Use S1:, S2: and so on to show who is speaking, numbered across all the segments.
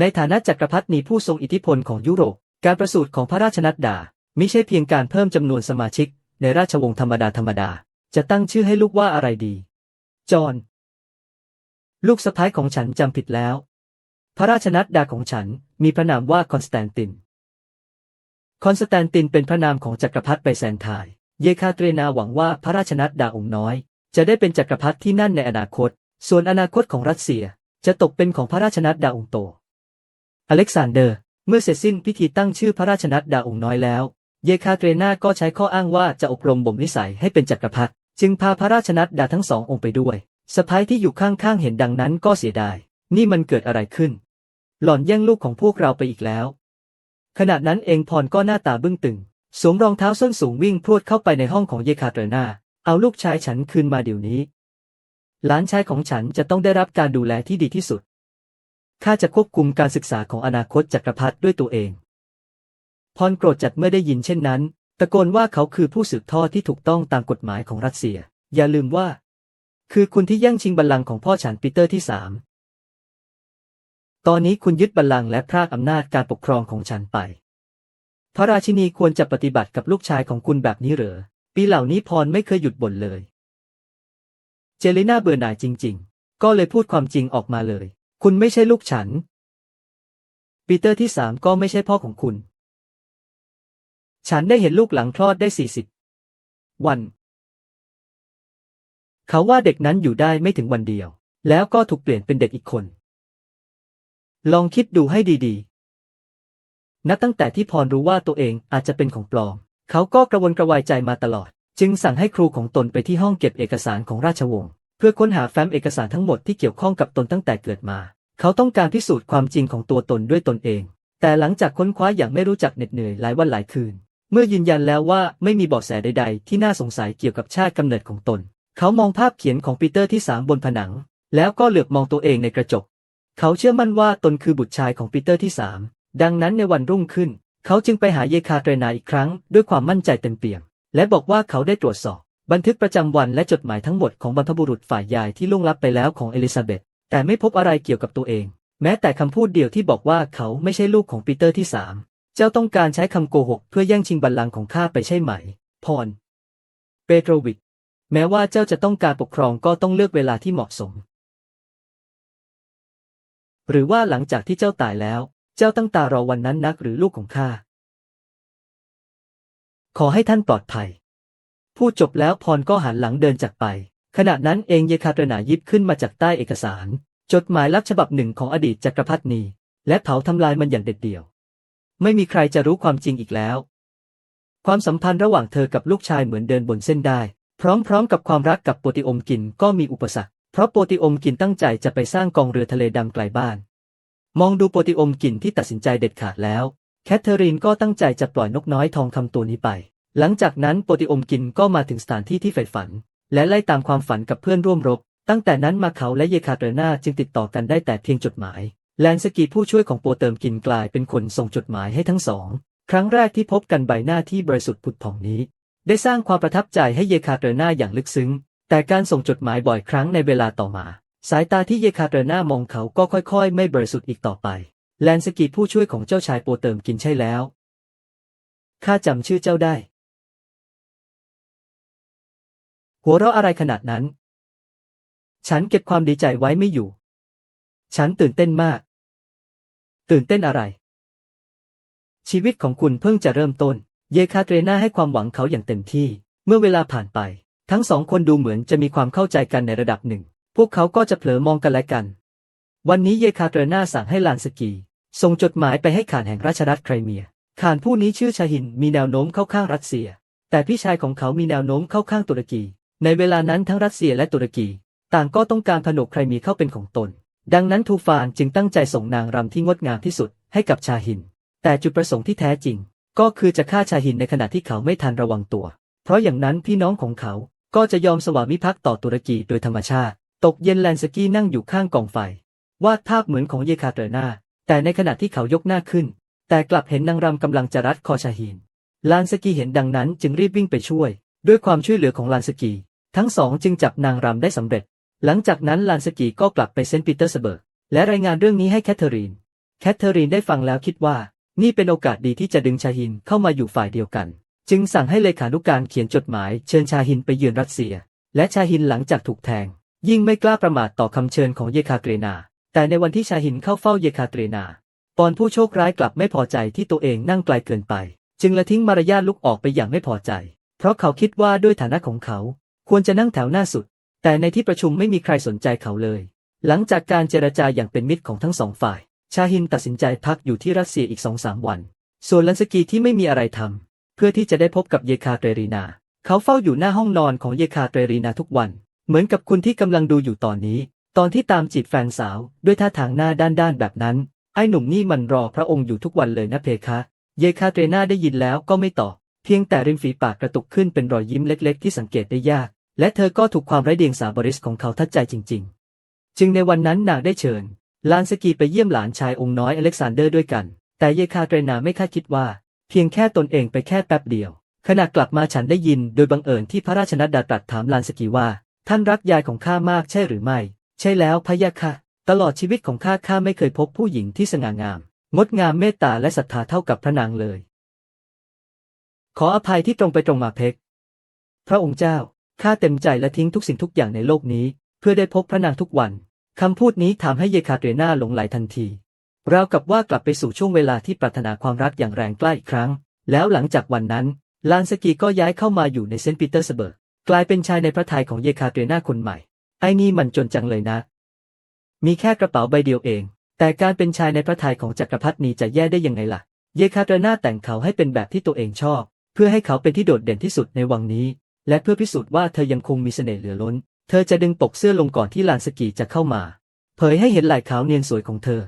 S1: ในฐานะจักรพรรดินีผู้ทรงอิทธิพลของยุโรป การประสูติของพระราชนัดดาไมิใช่เพียงการเพิ่มจำนวนสมาชิก ในราชวงศ์ธรรมดาธรรมดา จะตั้งชื่อให้ลูกว่าอะไรดี จอห์นลูกสะพ้ายของฉันจำผิดแล้ว พระราชนัดดาของฉันมีพระนามว่าคอนสแตนติน คอนสแตนตินเป็นพระนามของจักรพรรดิไบแซนไทน์เยคาเตรนาหวังว่าพระราชนัดดาองค์น้อย จะได้เป็นจักรพรรดิที่นั่นในอนาคต ส่วนอนาคตของรัสเซียจะตกเป็นของพระราชนัดดาองค์โต อเล็กซานเดอร์ เมื่อเสร็จสิ้นพิธีตั้งชื่อพระราชนัดดาองค์น้อยแล้ว เยคาเตรนาก็ใช้ข้ออ้างว่าจะอบรมบ่มนิสัยให้เป็นจักรพรรดิจึงพาพระราชนัดดาทั้งสององค์ไปด้วยสะพ้ายที่อยู่ข้างๆเห็นดังนั้นก็เสียดาย นี่มันเกิดอะไรขึ้น หล่อนแย่งลูกของพวกเราไปอีกแล้ว ขณะนั้นเองพรก็หน้าตาบึ้งตึง สวมรองเท้าส้นสูงวิ่งพรวดเข้าไปในห้องของเยคาเตรนา เอาลูกชายฉันคืนมาเดี๋ยวนี้ หลานชายของฉันจะต้องได้รับการดูแลที่ดีที่สุด ข้าจะควบคุมการศึกษาของอนาคตจักรพรรดิด้วยตัวเอง พรโกรธจัดเมื่อได้ยินเช่นนั้น ตะโกนว่าเขาคือผู้สืบทอดที่ถูกต้องตามกฎหมายของรัสเซีย อย่าลืมว่า คือคุณที่แย่งชิงบัลลังก์ของพ่อฉันปีเตอร์ที่สามตอนนี้คุณยึดบัลลังก์และพรากอำนาจการปกครองของฉันไป พระราชินีควรจะปฏิบัติกับลูกชายของคุณแบบนี้เหรอ ปีเหล่านี้พรไม่เคยหยุดบ่นเลย เจลิน่าเบื่อหน่ายจริง ๆ ก็เลยพูดความจริงออกมาเลย คุณไม่ใช่ลูกฉัน ปีเตอร์ที่สามก็ไม่ใช่พ่อของคุณ ฉันได้เห็นลูกหลังคลอดได้สี่สิบวัน เขาว่าเด็กนั้นอยู่ได้ไม่ถึงวันเดียว แล้วก็ถูกเปลี่ยนเป็นเด็กอีกคน ลองคิดดูให้ดีๆ นับตั้งแต่ที่พรรู้ว่าตัวเองอาจจะเป็นของปลอม เขาก็กระวนกระวายใจมาตลอด จึงสั่งให้ครูของตนไปที่ห้องเก็บเอกสารของราชวงศ์เพื่อค้นหาแฟ้มเอกสารทั้งหมดที่เกี่ยวข้องกับตนตั้งแต่เกิดมา เขาต้องการพิสูจน์ความจริงของตัวตนด้วยตนเอง แต่หลังจากค้นคว้าอย่างไม่รู้จักเหน็ดเหนื่อยหลายวันหลายคืน เมื่อยืนยันแล้วว่าไม่มีเบาะแสใด ๆ ที่น่าสงสัยเกี่ยวกับชาติกำเนิดของตน เขามองภาพเขียนของปีเตอร์ที่สามบนผนัง แล้วก็เหลือบมองตัวเองในกระจก เขาเชื่อมั่นว่าตนคือบุตรชายของปีเตอร์ที่สามดังนั้นในวันรุ่งขึ้น เขาจึงไปหาเยคาเตรนาอีกครั้ง ด้วยความมั่นใจเต็มเปี่ยม และบอกว่าเขาได้ตรวจสอบ บันทึกประจำวันและจดหมายทั้งหมดของบรรพบุรุษฝ่ายยายที่ล่วงลับไปแล้วของเอลิซาเบธ แต่ไม่พบอะไรเกี่ยวกับตัวเอง แม้แต่คำพูดเดียวที่บอกว่าเขาไม่ใช่ลูกของปีเตอร์ที่สามเจ้าต้องการใช้คำโกหกเพื่อแย่งชิงบัลลังก์ของข้าไปใช่ไหม พร เปโตรวิชแม้ว่าเจ้าจะต้องการปกครองก็ต้องเลือกเวลาที่เหมาะสม หรือว่าหลังจากที่เจ้าตายแล้ว เจ้าตั้งตารอวันนั้นนักหรือลูกของข้า ขอให้ท่านปลอดภัย พูดจบแล้วพรก็หันหลังเดินจากไป ขณะนั้นเองเยคาเตรนายิบขึ้นมาจากใต้เอกสาร จดหมายลับฉบับหนึ่งของอดีตจักรพรรดินีและเผาทำลายมันอย่างเด็ดเดี่ยว ไม่มีใครจะรู้ความจริงอีกแล้ว ความสัมพันธ์ระหว่างเธอกับลูกชายเหมือนเดินบนเส้นได้ พร้อมๆกับความรักกับโปติอมกินก็มีอุปสรรค เพราะโปติอมกินตั้งใจจะไปสร้างกองเรือทะเลดำไกลบ้าน มองดูโปติอมกินที่ตัดสินใจเด็ดขาดแล้ว แคทเธอรีนก็ตั้งใจจะปล่อยนกน้อยทองคำตัวนี้ไป หลังจากนั้นโปติอมกินก็มาถึงสถานที่ที่ใฝ่ฝัน และไล่ตามความฝันกับเพื่อนร่วมรบ ตั้งแต่นั้นมาเขาและเยคาเตรนาจึงติดต่อกันได้แต่เพียงจดหมาย แลนสกีผู้ช่วยของโปเติมกินกลายเป็นคนส่งจดหมายให้ทั้งสอง ครั้งแรกที่พบกันใบหน้าที่บริสุทธิ์ผุดผ่องนี้ ได้สร้างความประทับใจให้เยคาเตรนาอย่างลึกซึ้ง แต่การส่งจดหมายบ่อยครั้งในเวลาต่อมา สายตาที่เยคาเตรนามองเขาก็ค่อยๆ ไม่บริสุทธิ์อีกต่อไป แลนสกีผู้ช่วยของเจ้าชายโปเติมกินใช่แล้วข้าจำชื่อเจ้าได้ หัวเราะอะไรขนาดนั้น ฉันเก็บความดีใจไว้ไม่อยู่ ฉันตื่นเต้นมาก ตื่นเต้นอะไร ชีวิตของคุณเพิ่งจะเริ่มต้น เยคาเตรนาให้ความหวังเขาอย่างเต็มที่ เมื่อเวลาผ่านไป ทั้งสองคนดูเหมือนจะมีความเข้าใจกันในระดับหนึ่ง พวกเขาก็จะเผลอมองกันและกัน วันนี้เยคาเตรนาสั่งให้ลานสกีส่งจดหมายไปให้ข่านแห่งราชรัฐไครเมียข่านผู้นี้ชื่อชาหินมีแนวโน้มเข้าข้างรัสเซีย แต่พี่ชายของเขามีแนวโน้มเข้าข้างตุรกี ในเวลานั้นทั้งรัสเซียและตุรกี ต่างก็ต้องการผนวกไครมีเข้าเป็นของตน ดังนั้นทูฟานจึงตั้งใจส่งนางรำที่งดงามที่สุดให้กับชาหิน แต่จุดประสงค์ที่แท้จริง ก็คือจะฆ่าชาหินในขณะที่เขาไม่ทันระวังตัว เพราะอย่างนั้นพี่น้องของเขาก็จะยอมสวามิภักดิ์ต่อตุรกีโดยธรรมชาติ ตกเย็นแลนสกี้นั่งอยู่ข้างกองไฟ วาดภาพเหมือนของเยคาเตอร์นาแต่ในขณะที่เขายกหน้าขึ้น แต่กลับเห็นนางรำกำลังจะรัดคอชาหิน ลานสกีเห็นดังนั้นจึงรีบวิ่งไปช่วย ด้วยความช่วยเหลือของลานสกี ทั้งสองจึงจับนางรำได้สำเร็จ หลังจากนั้นลานสกีก็กลับไปเซนต์ปีเตอร์สเบิร์กและรายงานเรื่องนี้ให้แคทเธอรีน แคทเธอรีนได้ฟังแล้วคิดว่า นี่เป็นโอกาสดีที่จะดึงชาฮินเข้ามาอยู่ฝ่ายเดียวกัน จึงสั่งให้เลขานุการเขียนจดหมายเชิญชาฮินไปเยือนรัสเซีย และชาฮินหลังจากถูกแทง ยิ่งไม่กล้าประมาทต่อคำเชิญของเยคาเกรนา แต่ในวันที่ชาฮินเข้าเฝ้าเยคาเกรนาปอนผู้โชคร้ายกลับไม่พอใจที่ตัวเองนั่งไกลเกินไป จึงละทิ้งมารยาทลุกออกไปอย่างไม่พอใจ เพราะเขาคิดว่าด้วยฐานะของเขา ควรจะนั่งแถวหน้าสุด แต่ในที่ประชุมไม่มีใครสนใจเขาเลย หลังจากการเจรจาอย่างเป็นมิตรของทั้งสองฝ่าย ชาฮินตัดสินใจพักอยู่ที่รัสเซียอีกสองสามวัน ส่วนลันสกีที่ไม่มีอะไรทำเพื่อที่จะได้พบกับเยคาเตรีนา เขาเฝ้าอยู่หน้าห้องนอนของเยคาเตรีนาทุกวัน เหมือนกับคุณที่กำลังดูอยู่ตอนนี้ ตอนที่ตามจีบแฟนสาวด้วยท่าทางหน้าด้านๆแบบนั้น ไอ้หนุ่มนี่มันรอพระองค์อยู่ทุกวันเลยนะเพคะ เยคาเตรนาได้ยินแล้วก็ไม่ตอบ เพียงแต่ริมฝีปากกระตุกขึ้นเป็นรอยยิ้มเล็ก ๆ ที่สังเกตได้ยาก และเธอก็ถูกความไร้เดียงสาบริสของเขาทัดใจจริง ๆ จึงในวันนั้นนางได้เชิญ ลานสกีไปเยี่ยมหลานชายองค์น้อยอเล็กซานเดอร์ด้วยกัน แต่เยคาเตรนาไม่คาดคิดว่า เพียงแค่ตนเองไปแค่แป๊บเดียว ขณะกลับมาฉันได้ยินโดยบังเอิญที่พระราชนัดดาตรัสถามลานสกีว่า ท่านรักยายของข้ามากใช่หรือไม่ ใช่แล้วพะยะค่ะ ตลอดชีวิตของข้าข้าไม่เคยพบผู้หญิงที่สง่างาม งดงามเมตตาและศรัทธาเท่ากับพระนางเลย ขออภัยที่ตรงไปตรงมาเพกพระองค์เจ้า ข้าเต็มใจและทิ้งทุกสิ่งทุกอย่างในโลกนี้ เพื่อได้พบพระนางทุกวัน คำพูดนี้ทำให้เยคาเตรนาหลงไหลทันทีราวกับว่ากลับไปสู่ช่วงเวลาที่ปรารถนาความรักอย่างแรงกล้าอีกครั้ง แล้วหลังจากวันนั้น ลานสกีก็ย้ายเข้ามาอยู่ในเซนต์ปีเตอร์สเบิร์ก กลายเป็นชายในพระทัยของเยคาเตรนาคนใหม่ ไอ้นี่มันจนจังเลยนะ มีแค่กระเป๋าใบเดียวเอง แต่การเป็นชายในพระทัยของจักรพรรดินีจะแย่ได้ยังไงล่ะ เยคาเตรนาแต่งเขาให้เป็นแบบที่ตัวเองชอบ เพื่อให้เขาเป็นที่โดดเด่นที่สุดในวังนี้ และเพื่อพิสูจน์ว่าเธอยังคงมีเสน่ห์เหลือล้น เธอจะดึงปกเสื้อลงก่อนที่ลานสกีจะเข้ามา เผยให้เห็นไหล่ขาวเนียนสวยของเธอ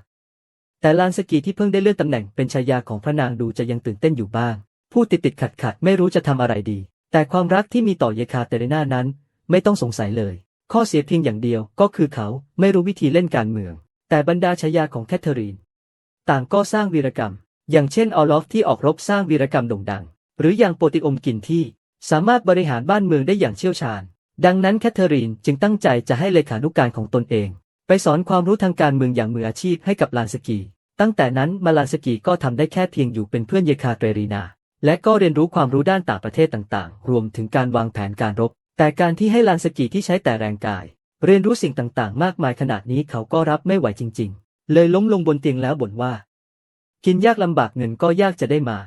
S1: แต่ลานสกีที่เพิ่งได้เลื่อนตำแหน่งเป็นชายาของพระนางดูจะยังตื่นเต้นอยู่บ้างพูดติดติดขัดขัดไม่รู้จะทำอะไรดี แต่ความรักที่มีต่อเยคาเตเรนานั้น ไม่ต้องสงสัยเลย ข้อเสียเพียงอย่างเดียวก็คือเขาไม่รู้วิธีเล่นการเมือง แต่บรรดาชายาของแคทเธอรีน ต่างก็สร้างวีรกรรม อย่างเช่นออลอฟที่ออกรบสร้างวีรกรรมโด่งดัง หรืออย่างโปติอมกินที่ สามารถบริหารบ้านเมืองได้อย่างเชี่ยวชาญ ดังนั้นแคทเธอรีนจึงตั้งใจจะให้เลขานุการของตนเอง ไปสอนความรู้ทางการเมืองอย่างมืออาชีพให้กับลานสกี ตั้งแต่นั้นมาลานสกีก็ทำได้แค่เพียงอยู่เป็นเพื่อนเยคาเตรรีนา และก็เรียนรู้ความรู้ด้านต่างประเทศต่างๆ รวมถึงการวางแผนการรบ แต่การที่ให้ลานสกีที่ใช้แต่แรงกาย เรียนรู้สิ่งต่างๆ มากมายขนาดนี้เขาก็รับไม่ไหวจริง ๆ เลยล้มลงบนเตียงแล้วบ่นว่า กินยากลำบากเงินก็ยากจะได้มา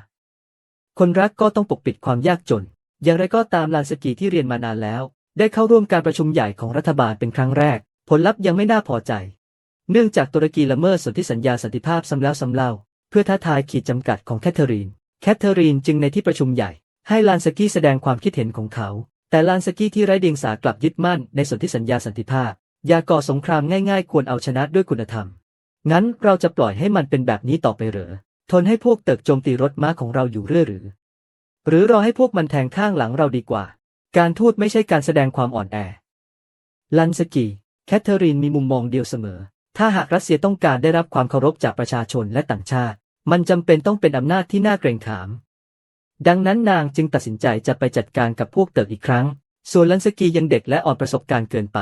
S1: คนรักก็ต้องปกปิดความยากจน อย่างไรก็ตามลานสกีที่เรียนมานานแล้ว ได้เข้าร่วมการประชุมใหญ่ของรัฐบาลเป็นครั้งแรก ผลลัพธ์ยังไม่น่าพอใจ เนื่องจากตุรกีละเมิดสนธิสัญญาสันติภาพซ้ำแล้วซ้ำเล่า เพื่อท้าทายขีดจำกัดของแคทเธอรีน แคทเธอรีนจึงในที่ประชุมใหญ่ ให้ลานสกีแสดงความคิดเห็นของเขา แต่ลานสกี้ที่ไร้เดียงสากลับยึดมั่นในสนธิสัญญาสันติภาพ อย่าก่อสงครามง่ายๆ ควรเอาชนะด้วยคุณธรรม งั้นเราจะปล่อยให้มันเป็นแบบนี้ต่อไปเหรอ ทนให้พวกเติกโจมตีรถม้าของเราอยู่เรื่อยหรือ หรือรอให้พวกมันแทงข้างหลังเราดีกว่า การทูตไม่ใช่การแสดงความอ่อนแอ ลันสกี แคทเธอรีนมีมุมมองเดียวเสมอ ถ้าหากรัสเซียต้องการได้รับความเคารพจากประชาชนและต่างชาติ มันจำเป็นต้องเป็นอำนาจที่น่าเกรงขาม ดังนั้นนางจึงตัดสินใจจะไปจัดการกับพวกเติร์กอีกครั้ง ส่วนลันสกียังเด็กและอ่อนประสบการณ์เกินไป